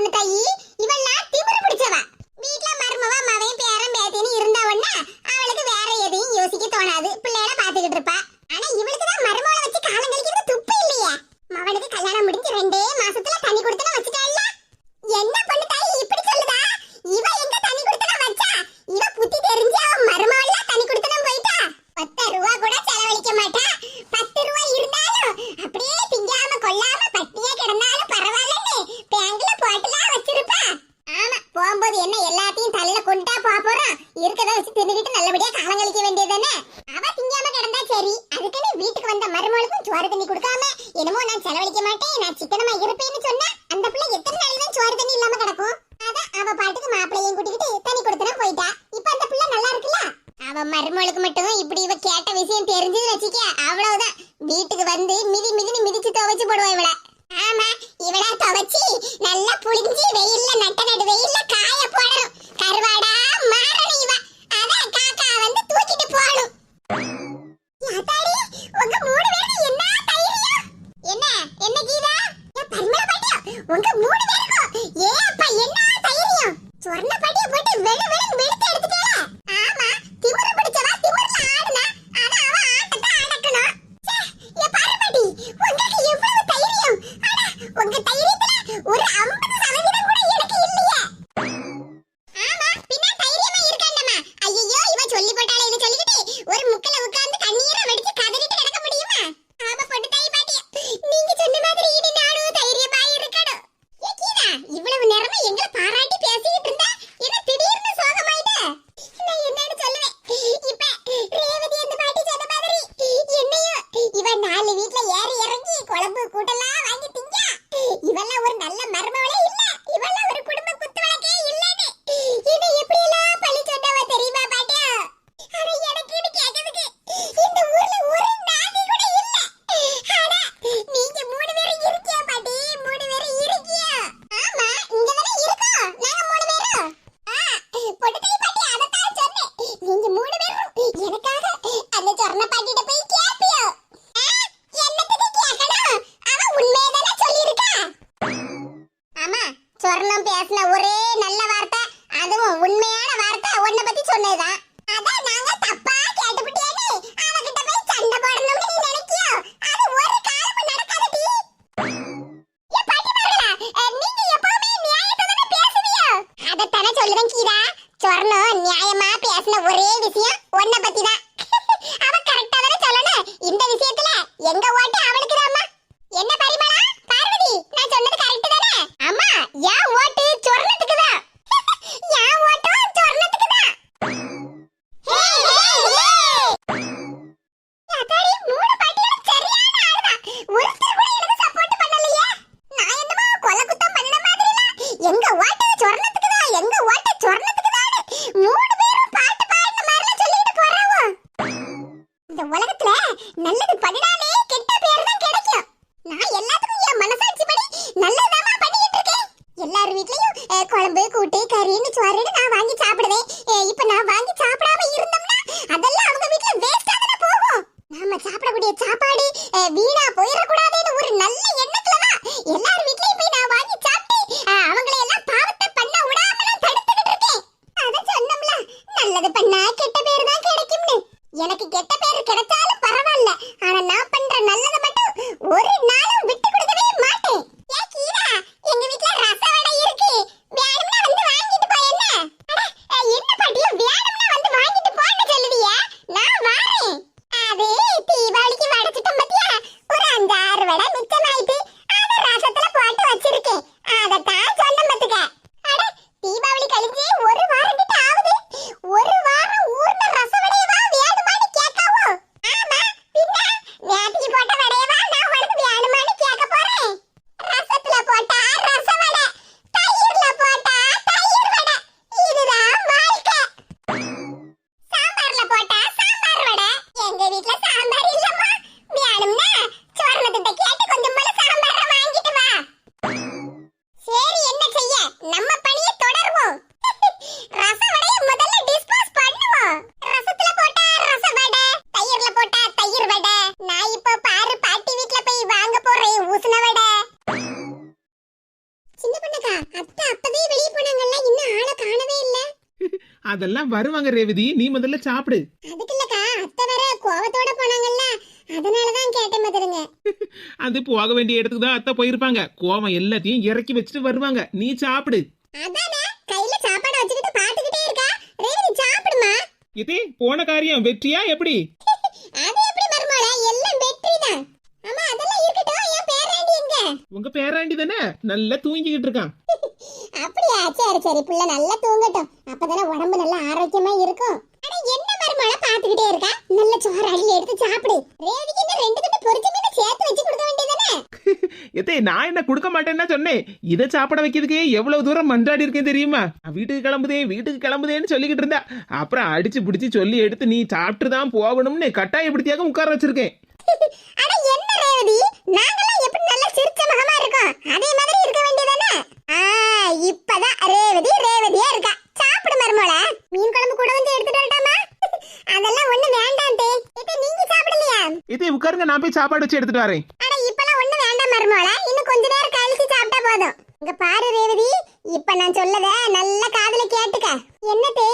பொண்ணு தாயி? வீட்டுக்கு வந்து மிதி மிதினு மிதிச்சு துவைச்சு போடுவா இவள. ஆமா இவள துவைச்சி நல்லா புளிஞ்சு வெயில்ல நட்ட நடு வெயில்ல காய போடணும். கருவாடா மாறணும் இவ. அதான் காக்கா வந்து தூக்கிட்டு போகணும். யாத்தாடி உங்க மூணு பேருக்கு என்ன தைரியம்? என்ன என்ன கீதா? பரிமள பாட்டியா? உங்க மூணு பேருக்கும் ஏ அப்பா என்ன தைரியம்? சொர்ண பாட்டிய போட்டு வெளு வெளு வெளுத்து எடுத்துட்டே சொல்லுவேன் கீதா. சொர்ணம் நியாயமா பேசின ஒரே விஷயம் உன்னை பத்தி தான் சாப்பாடு வீணா போய் அதெல்லாம் வருவாங்க ரேவதி. நீ முதல்ல சாப்பிடு. அதுக்கு இல்லக்கா அத்தை வேற கோவத்தோட போனாங்கல்ல. அதனாலதான் கேட்டேன் பாத்துருங்க அது போக வேண்டிய இடத்துக்கு தான் அத்தை போயிருப்பாங்க. கோவம் எல்லாத்தையும் இறக்கி வச்சுட்டு வருவாங்க. நீ சாப்பிடு. அதானே கையில சாப்பாடு வச்சுக்கிட்டு பாத்துக்கிட்டே இருக்கா? ரேவதி சாப்பிடுமா? இதே போன காரியம். வெற்றியா எப்படி? அது எப்படி மருமோள எல்லாம் வெற்றி தான். ஆமா அதெல்லாம் இருக்கட்டும். என் பேராண்டி எங்க? உங்க பேராண்டி தானே? நல்லா தூங்கிக்கிட்டு இருக்கான். சரி சரி புள்ள நல்லா தூங்கட்டும். அப்பதானே உடம்பு நல்லா ஆரோக்கியமா இருக்கும். அட என்ன மருமோள பாத்துக்கிட்டே இருக்கா? நல்ல சோறு அள்ளி எடுத்து சாப்பிடு. ரேவதிக்கு இந்த ரெண்டு துண்டு பொரிச்ச மீன் சேர்த்து வச்சு கொடுக்க வேண்டியதானே எத்தே நான் என்ன கொடுக்க மாட்டேன்னா சொன்னேன். இதை சாப்பிட வைக்கிறதுக்கே எவ்வளவு தூரம் மன்றாடி இருக்கேன் தெரியுமா? வீட்டுக்கு கிளம்புதே வீட்டுக்கு கிளம்புதேன்னு சொல்லிக்கிட்டு இருந்தா. அப்புறம் அடிச்சு பிடிச்சி சொல்லி எடுத்து நீ சாப்பிட்டு தான் போகணும்னு கட்டாயப்படுத்தியாக உட்கார வச்சிருக்கேன். அட என்ன ரேவதி? நாங்கெல்லாம் எப்படி நல்ல சிரிச்ச முகமா இருக்கோம்? அதே மாதிரி இருக்க வேண்டியதானே? ஆ இப்பதான் ரேவதி ரேவதியா இருக்கா. சாப்பிடு மருமோள. மீன் குழம்பு கூட வந்து எடுத்துட்டு வரட்டாமா? அதெல்லாம் ஒண்ணு வேண்டாம் தே. இது நீங்க சாப்பிடலையா? இதே உட்காருங்க நான் போய் சாப்பாடு வச்சு எடுத்துட்டு வரேன். அட இப்பலாம் ஒண்ணு வேண்டாம் மருமோள. இன்னும் கொஞ்ச நேரம் கழிச்சு சாப்பிட்டா போதும். இங்க பாரு ரேவதி இப்ப நான் சொல்லத நல்ல காதுல கேட்டுக்க. என்னதே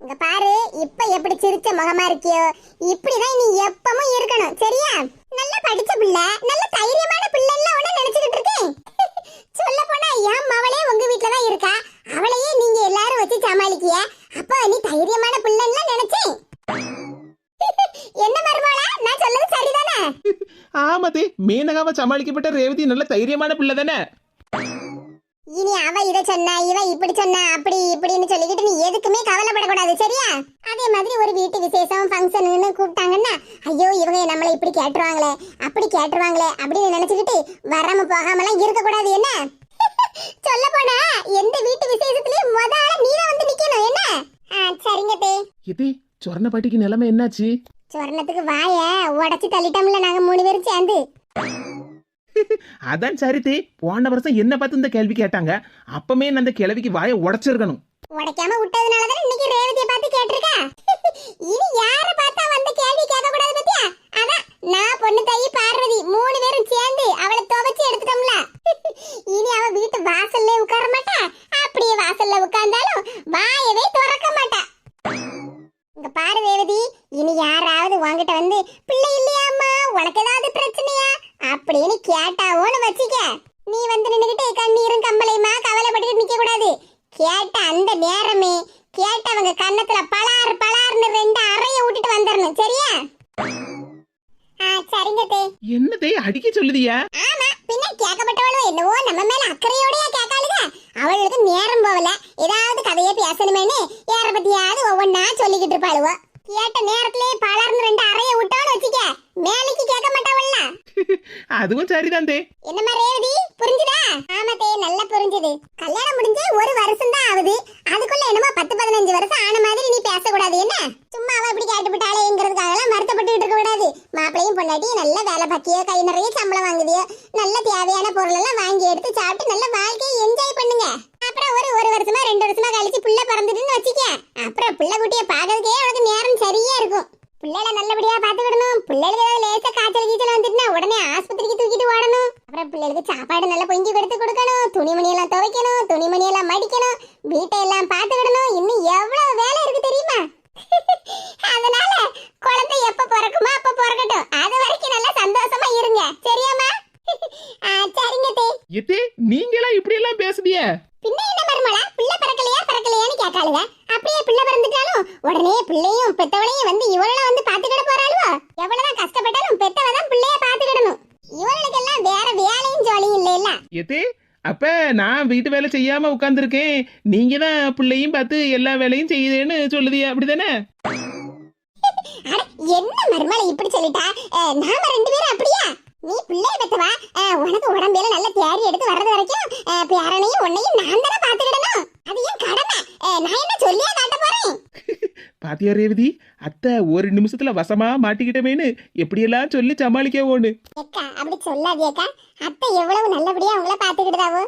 இங்க பாரு இப்ப எப்படி சிரிச்ச முகமா இருக்கியோ இப்படிதான் நீ எப்பவும் இருக்கணும் சரியா? நல்ல படிச்ச பிள்ளை நல்ல தைரியமான பிள்ளைன்னு உன நினைச்சுக்கிட்டு இருக்கேன். சொல்ல போனா என் மவளே உங்க வீட்ல தான் இருக்கா? அவளையே நீங்க எல்லாரும் வச்சு சமாளிக்கிய. அப்ப நீ தைரியமான பிள்ளைன்னு நினைச்சேன். என்ன மருமோளா நான் சொல்லது சரிதானே? ஆமாத்தே மேனகாவை சமாளிக்கப்பட்ட ரேவதி நல்ல தைரியமான பிள்ளை தானே? இனி அவ இத சொன்னா இவ இப்படி சொன்னா அப்படி இப்படின்னு சொல்லிக்கிட்டு நீ எதுக்குமே கவலைப்படக்கூடாது சரியா? அதே மாதிரி ஒரு வீட்டு விசேஷம் ஃபங்க்ஷன்னு கூப்பிட்டாங்கன்னா ஐயோ இவங்க நம்மளை இப்படி கேட்டுருவாங்களே அப்படி கேட்டுருவாங்களே அப்படின்னு நினைச்சுக்கிட்டு வராம போகாமலாம் இருக்க கூடாது என்ன? சொல்ல போனா எந்த வீட்டு விசேஷத்துலயும் முத ஆளா நீ வந்து நிக்கணும் என்ன? சரிங்க தே. இதே சொர்ண பாட்டிக்கு நிலைமை என்னாச்சு? சொர்ணத்துக்கு வாய உடைச்சு தள்ளிட்டோம்ல நாங்க மூணு பேரும் சேர்ந்து. அதான் சரித்தே போன வருஷம் என்ன பார்த்து இந்த கேள்வி கேட்டாங்க. அப்பமே அந்த கிழவிக்கு வாயை உடைச்சிருக்கணும். உடைக்காம விட்டதுனாலதான் இன்னைக்கு ரேவதிய பார்த்து கேட்டிருக்கா? இனி யார பார்த்தா வந்து கேள்வி கேட்க கூடாது பத்தியா? அதான் நான் பொண்ணு தாயி பார்வதி மூணு பேரும் சேர்ந்து அவளை துவைச்சு எடுத்துட்டோம்ல. இனி அவ வீட்டு வாசல்ல உட்கார மாட்டா. அப்படியே வாசல்ல உட்கார்ந்தாலும் வாயவே திறக்க மாட்டா. இங்க பாரு ரேவதி இனி யாராவது உன்கிட்ட வந்து பிள்ளை இல்லையாம்மா உனக்கு ஏதாவது பிரச்சனையா? அப்படின்னு கேட்டாவோன்னு வச்சுக்க. நீ வந்து நின்னுகிட்டு கண்ணீரும் கம்பளையுமா கவலைப்பட்டுட்டு நிக்க கூடாது கேட்ட அந்த நேரமே கேட்டவங்க கன்னத்துல பலார் பலார்னு ரெண்டு அறைய விட்டுட்டு வந்துடணும் சரியா? ஆ சரிங்க தே. என்னதே அடிக்க சொல்லுதியா? ஆமா பின்ன கேட்கப்பட்டவளும் என்னவோ நம்ம மேல அக்கறையோடய கேட்காளுக. அவளுக்கு நேரம் போகல. ஏதாவது கதையை பேசணுமேனு யார பத்தியாவது ஒவ்வொன்னா சொல்லிக்கிட்டு இருப்பாளுவோ. கேட்ட நேரத்திலே பலர்னு ரெண்டு அறைய விட்டோன்னு வச்சுக்க மேலைக்கு கேட்க மாட்டாவல்ல. அதுவும் சரிதான் தே. என்னம்மா ரேவதி புரிஞ்சுதா? ஆமா தே நல்லா புரிஞ்சுது. கல்யாணம் முடிஞ்சு ஒரு வருஷம் தான் ஆகுது. அதுக்குள்ள என்னமோ பத்து பதினஞ்சு வருஷம் ஆன மாதிரி நீ பேசக்கூடாது என்ன? சும்மா அவ இப்படி கேட்டுவிட்டாளேங்கிறதுக்காக எல்லாம் வருத்தப்பட்டு இருக்க கூடாது. மாப்பிளையும் பொண்டாட்டியும் நல்ல வேலை பார்க்கியோ கை நிறைய சம்பளம் வாங்குதியோ நல்ல தேவையான பொருள் எல்லாம் வாங்கி எடுத்து சாப்பிட்டு நல்ல வாழ்க்கையை என்ஜாய் பண்ணுங்க. அப்புறம் ஒரு ஒரு வருஷமா ரெண்டு வருஷமா கழிச்சு புள்ள பிறந்துட்டுன்னு வச்சுக்க. அப்புறம் புள்ள குட்டிய பாக்கிறதுக்கே உனக்கு நேரம் சரியா இருக்கும். பிள்ளைகளை நல்லபடியா பாத்துக்கிடணும் பிள்ளைகளுக்கு ஏதாவது லேசா காய்ச்சல் கீச்சல் வந்துட்டுனா உடனே ஆஸ்பத்திரிக்கு தூக்கிட்டு ஓடணும். அப்புறம் பிள்ளைகளுக்கு சாப்பாடு நல்லா பொங்கி கொடுத்து கொடுக்கணும். துணிமணி எல்லாம் துவைக்கணும். துணிமணி எல்லாம் மடிக்கணும். வீட்டை எல்லாம் பாத்துக்கிடணும் இன்னும் எவ்வளவு வேலை இருக்கு தெரியுமா? அதனால குழந்தை எப்ப பிறக்குமோ அப்ப பிறக்கட்டும். அது வரைக்கும் நல்லா சந்தோஷமா இருங்க. சரியாம்மா? எத்தே நீங்களா இப்படி எல்லாம் பேசுதிய? பின்ன என்ன மருமலா பிள்ளை பிறக்கலையா பிறக்கலையான்னு கேட்காளுங்க. அப்படியே பிள்ளை பிறந்துட்டாலும் உடனே பிள்ளையும் பெத்தவளையும் வந்து இவள வந்து பாத்துக்கிட போறாளுவோ? எவ்வளவுதான் கஷ்டப்பட்டாலும் பெத்தவ தான் பிள்ளைய பாத்துக்கிடணும் இவளுக்கெல்லாம் வேற வேலையும் ஜோலியும் இல்ல இல்ல எத்தே அப்ப நான் வீட்டு வேலை செய்யாம உட்கார்ந்துருக்கேன். நீங்க தான் பிள்ளையும் பார்த்து எல்லா வேலையும் செய்யுதுன்னு சொல்லுதியா அப்படிதானே? என்ன மருமலை இப்படி சொல்லிட்டா? நாம ரெண்டு பேரும் அப்படியா? நீ பிள்ளைய பெத்தவா? உனக்கு உடம்புல நல்ல தேறி எடுத்து வர்றது வரைக்கும் பேரனையும் உன்னையும் நான் தானே பாத்துக்கிடணும் அது என் கடமை? நான் என்ன சொல்லியா காட்ட போறேன்? பாத்தியா ரேவதி? அத்தை ஒரு நிமிஷத்துல வசமா மாட்டிக்கிட்டமேன்னு எப்படியெல்லாம் சொல்லி சமாளிக்க ஓடு அக்கா அப்படி சொல்லாதியக்கா அத்தை எவ்வளவு நல்லபடியா உங்களை பாத்துக்கிட்டதாவோ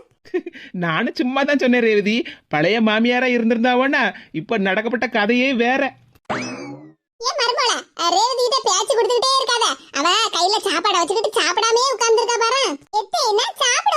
நானும் சும்மா தான் சொன்னேன் ரேவதி. பழைய மாமியாரா இருந்திருந்தாவோன்னா இப்ப நடக்கப்பட்ட கதையே வேற. ஏன் மருமோள? ரேவதி கிட்ட பேச்சு கொடுத்துக்கிட்டே இருக்காத. அவ கையில சாப்பாட வச்சுக்கிட்டு சாப்பிடாமே உட்கார்ந்துருக்கா பாரு. எத்தே நான் சாப்பிட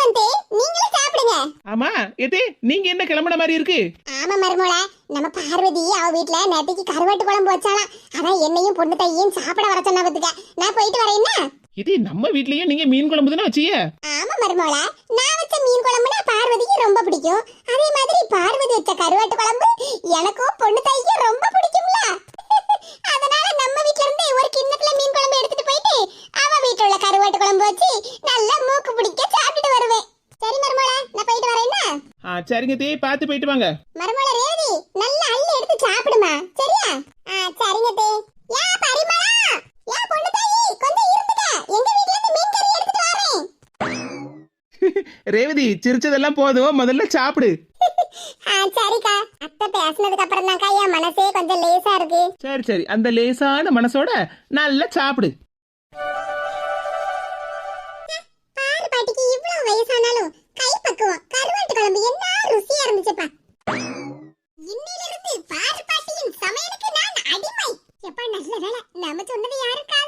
நீங்களும் சாப்பிடுங்க. ஆமா எது நீங்க என்ன கிளம்புன மாதிரி இருக்கு? ஆமா மருமோள நம்ம பார்வதி அவ வீட்ல நேத்திக்கு கருவாட்டு குழம்பு வச்சாலாம் அதான் என்னையும் பொண்ணு தையும் சாப்பிட வர சொன்னா பாத்துக்க. நான் போயிட்டு வரேன்னா இது நம்ம வீட்லயே நீங்க மீன் குழம்பு வச்சிய? ஆமா மருமோள நான் வச்ச மீன் குழம்புனா பார்வதிக்கு ரொம்ப பிடிக்கும். அதே மாதிரி பார்வதி வச்ச கருவாட்டு குழம்பு எனக்கும் பொண்ணு தையும் ரொம்ப பிடிக்கும்ல. அதனால நம்ம வீட்ல இருந்து ஒரு கிண்ணத்துல மீன் குழம்பு எடுத்துட்டு போயிட்டு அவ வீட்டுல உள்ள கருவாட்டு குழம்பு வச்சு நல்லா மூக்கு பிடிக்க சாப்பிட்டுட்டு வருவேன். சரி மருமோள நான் போயிட்டு வரேன்னா சரிங்க தே பார்த்து போயிட்டு வாங்க. மருமோள ரேதி நல்லா அள்ளி எடுத்து சாப்பிடுமா? சரியா? ஆ சரிங்க தே. யா பரிமளா! யா பொண்ணு தாயி கொஞ்சம் இருந்துக்க. எங்க வீட்ல இருந்து மீன் கறி எடுத்துட்டு வரேன். ரேவதி சிரிச்சதெல்லாம் போதும். முதல்ல சாப்பிடு. சரிக்கா. அத்தை பேசினதுக்கு அப்புறம் தான்க்கா என் மனசே கொஞ்சம் லேசா இருக்கு. சரி சரி. அந்த லேசான மனசோட நல்லா சாப்பிடு. பாரு பாட்டிக்கு இவ்வளவு வயசானாலும் கை பக்குவம் கருவாட்டு குழம்பு என்ன ருசியா இருந்துச்சுப்பா. இன்னிலிருந்து பாரு பாட்டியின் சமையலுக்கு நான் அடிமை. நல்ல வேலை நம்ம சொன்னது யாருக்கா?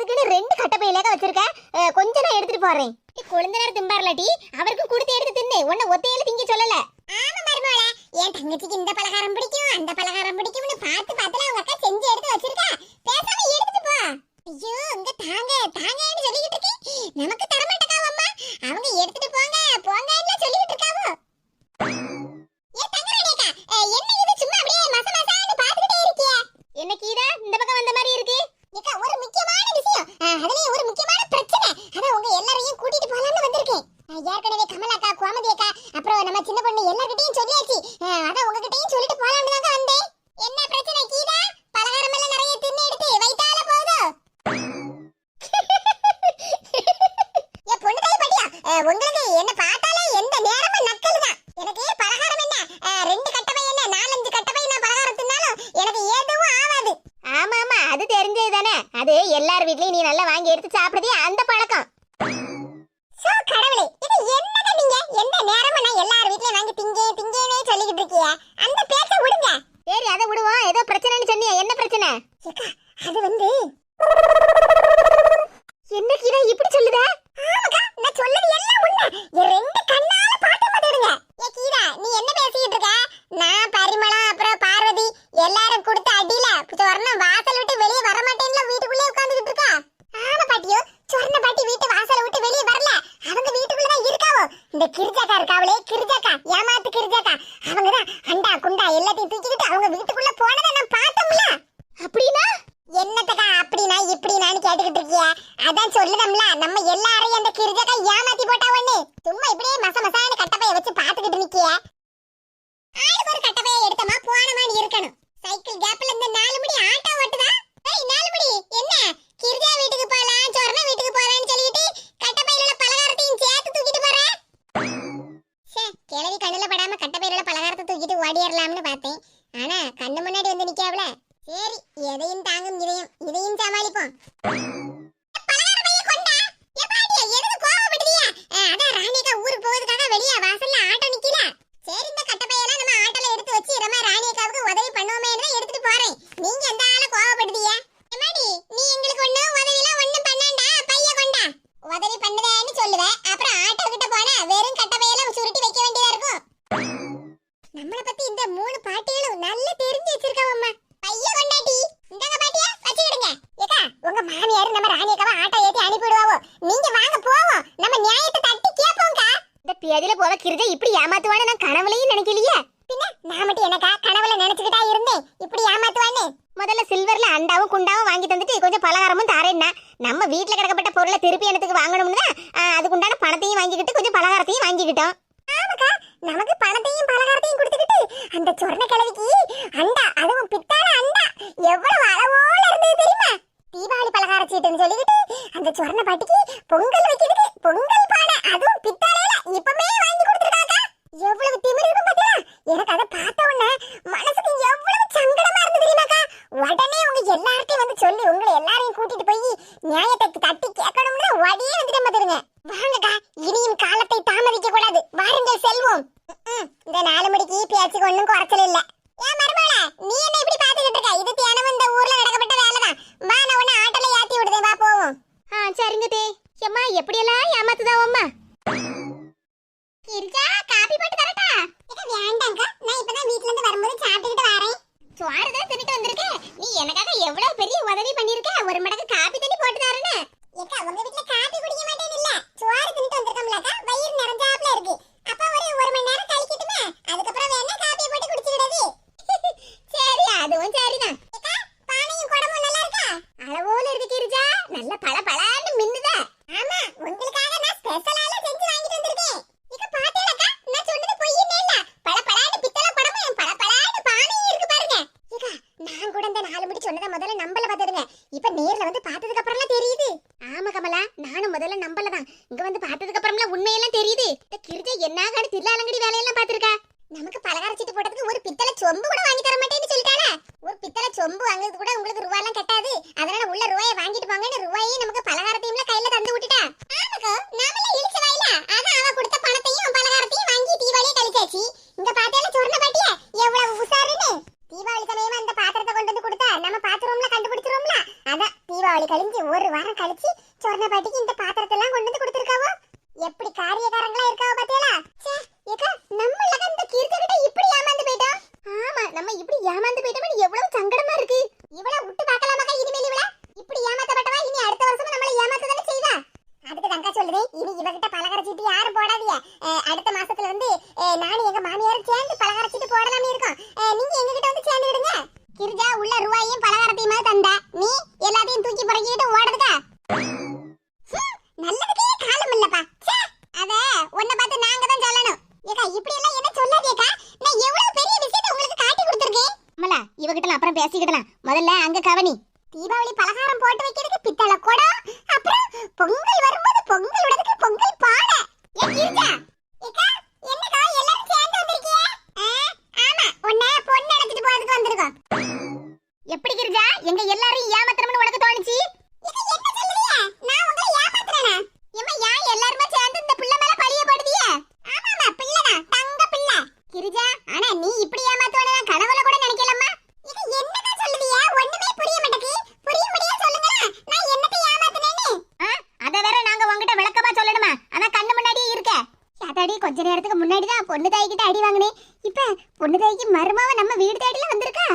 அதுக்குன்னு ரெண்டு கட்டப்பையிலாக வச்சிருக்க. கொஞ்சம் நான் எடுத்துட்டு போறேன். கொழுந்தனார் திம்பார்லடி அவருக்கு கொடுத்து எடுத்து தின்னே. உன்ன ஒத்தையில திங்க சொல்லல. ஆமா மருமகள என் தங்கச்சிக்கு இந்த பலகாரம் பிடிக்கும் அந்த பலகாரம் பிடிக்கும்னு பார்த்து பார்த்துலாம் உங்க அக்கா செஞ்சு எடுத்து வச்சு அது எல்லார் வீட்லயும் நீ நல்லா வாங்கி எடுத்து சாப்பிடுறதே அந்த பேர் நம்ம ராணியக்காவை ஆட்டோ ஏத்தி அனுப்பிடுவாவோ நீங்க வாங்க போவோம். நம்ம நியாயத்தை தட்டி கேட்போம்க்கா இந்த பேதில போவ கிருதை இப்படி ஏமாத்துவான்னு நான் கனவுலயும் நினைக்கலையே. பேச்சுக்கு ஒன்றும் குறைச்சல இல்லை. ஏன் மருமகள நீ என்ன இப்படி பார்த்துக்கிட்டு இருக்க? இது தியானம் இந்த ஊர்ல நடக்கப்பட்ட வேலை தான் வா நான் உன்னை ஆட்டோல ஏத்தி விடுதேன். வா போவோம். ஆ சரிங்க தே. எம்மா எப்படியெல்லாம் ஏமாத்துதா அம்மா இருக்கா காபி போட்டு தரட்டா? வேண்டாம்க்கா நான் இப்பதான் வீட்ல இருந்து வரும்போது சாப்பிட்டுக்கிட்டு வரேன். சோறு தான் தின்னுட்டு நீ எனக்காக எவ்வளவு பெரிய உதவி பண்ணிருக்க? ஒரு மடக்கு காபி தண்ணி போட்டு தரேன்னு. ஏக்கா உங்க வீட்ல காபி இங்க வந்து பார்த்ததுக்கு பொண்ணு தாய்கிட்ட அடி வாங்கினேன் இப்ப பொண்ணு தாய்க்கு மருமாவை நம்ம வீடு தேடில வந்திருக்கா?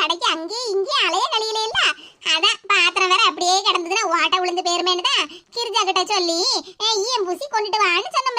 கடைக்கு அங்கேயே இங்கேயே அலைய கழியில இல்ல? அதான் பாத்திரம் வேற அப்படியே கிடந்ததுன்னா ஓட்ட விழுந்து போயிருமேன்னு தான் கிரிஜா கிட்ட சொல்லி ஈயம் பூசி கொண்டுட்டு வான்னு சொன்ன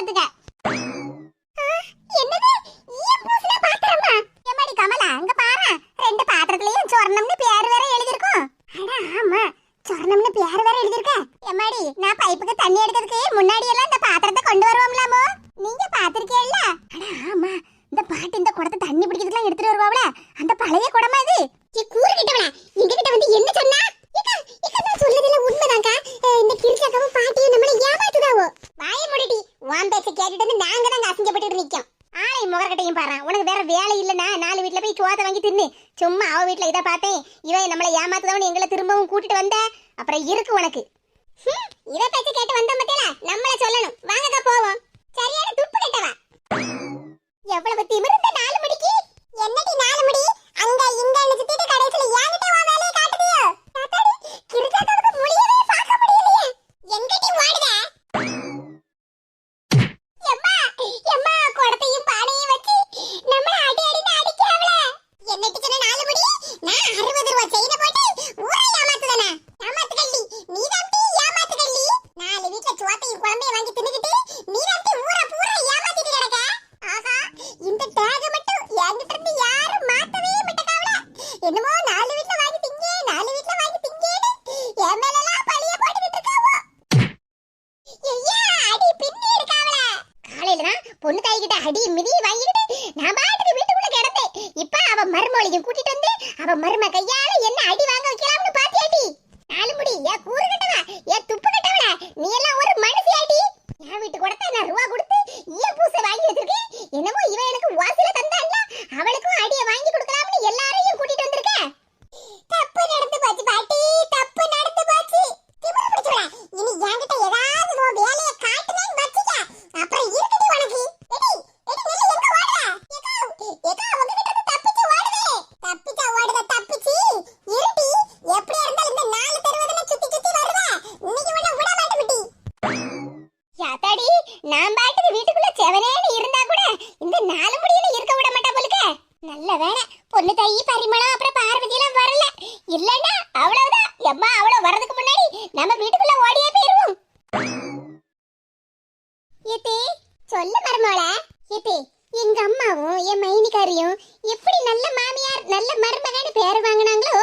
Iya. நல்ல மாமியார் நல்ல மருமகன்னு பேர் வாங்கினாங்களோ